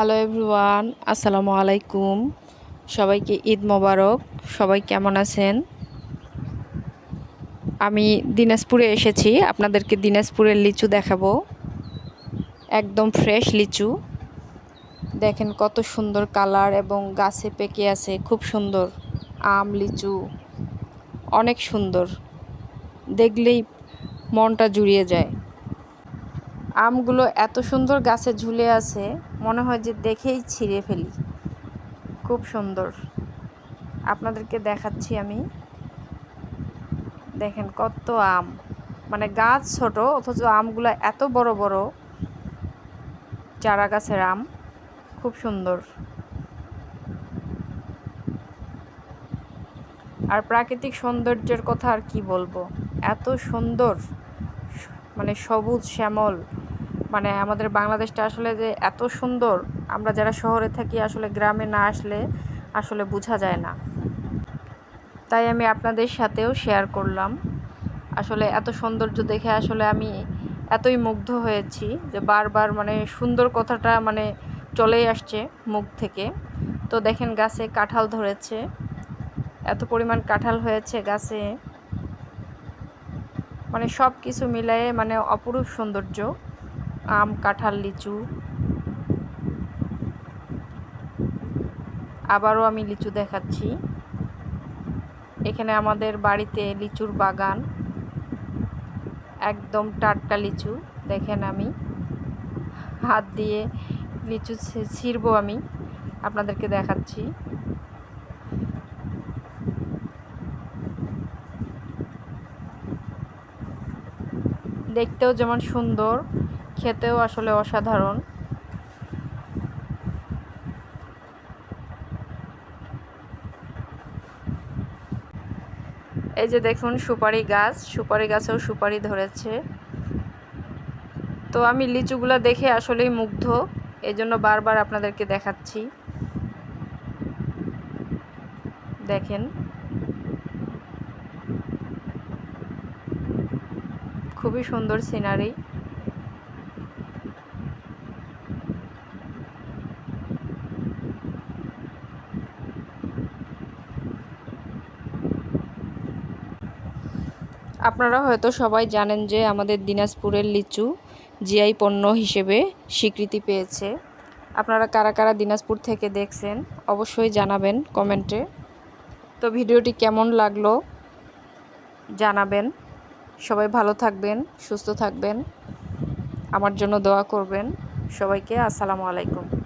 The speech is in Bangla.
হ্যালো এভরিওয়ান আসসালামু আলাইকুম সবাইকে ঈদ মোবারক। সবাই কেমন আছেন? আমি দিনাজপুরে এসেছি। আপনাদেরকে দিনাজপুরের লিচু দেখাবো। একদম ফ্রেশ লিচু। দেখেন কত সুন্দর কালার এবং গাছে পেকে আছে। খুব সুন্দর। আম লিচু। অনেক সুন্দর। দেখলেই মনটা জুড়িয়ে যায়। আমগুলো এত সুন্দর গাছে ঝুলে আছে, মনে হয় যে দেখেই ছিঁড়ে ফেলি। খুব সুন্দর। আপনাদেরকে দেখাচ্ছি আমি। দেখেন কত আম। মানে গাছ ছোট, অথচ আমগুলো এত বড় বড় চারা গাছের আম। খুব সুন্দর। আর প্রাকৃতিক সৌন্দর্যের কথা আর কি বলব? এত সুন্দর মানে সবুজ, শ্যামল। মানে আমাদের বাংলাদেশটা আসলে যে এত সুন্দর, আমরা যারা শহরে থাকি আসলে গ্রামে না আসলে আসলে বোঝা যায় না। তাই আমি আপনাদের সাথেও শেয়ার করলাম। আসলে এত সৌন্দর্য দেখে আসলে আমি এতই মুগ্ধ হয়েছি যে বারবার মানে সুন্দর কথাটা মানে চলেই আসছে মুখ থেকে। তো দেখেন গাছে কাঁঠাল ধরেছে। এত পরিমাণ কাঁঠাল হয়েছে গাছে। মানে সব কিছু মিলায়ে মানে অপরূপ সৌন্দর্য। আম, কাঁঠাল, লিচু। আবারও আমি লিচু দেখাচ্ছি। এখানে আমাদের বাড়িতে লিচুর বাগান। একদম টাটকা লিচু, দেখেন আমি। হাত দিয়ে লিচু ছিঁড়ব আমি, আপনাদেরকে দেখাচ্ছি। দেখতেও যেমন সুন্দর। খেতেও আসলে অসাধারণ। এই যে দেখুন সুপারি গাছ, সুপারি গাছেও সুপারি ধরেছে। তো আমি লিচুগুলো দেখে আসলেই মুগ্ধ এই জন্য বারবার আপনাদেরকে দেখাচ্ছি। দেখেন। খুবই সুন্দর সিনারি। আপনারা হয়তো সবাই জানেন যে আমাদের দিনাজপুরের লিচু জিআই পণ্য হিসেবে স্বীকৃতি পেয়েছে। আপনারা কারা কারা দিনাজপুর থেকে দেখছেন, অবশ্যই জানাবেন কমেন্টে। তো ভিডিওটি কেমন লাগল জানাবেন। সবাই ভালো থাকবেন, সুস্থ থাকবেন। আমার জন্য দোয়া করবেন। সবাইকে আসসালামু আলাইকুম।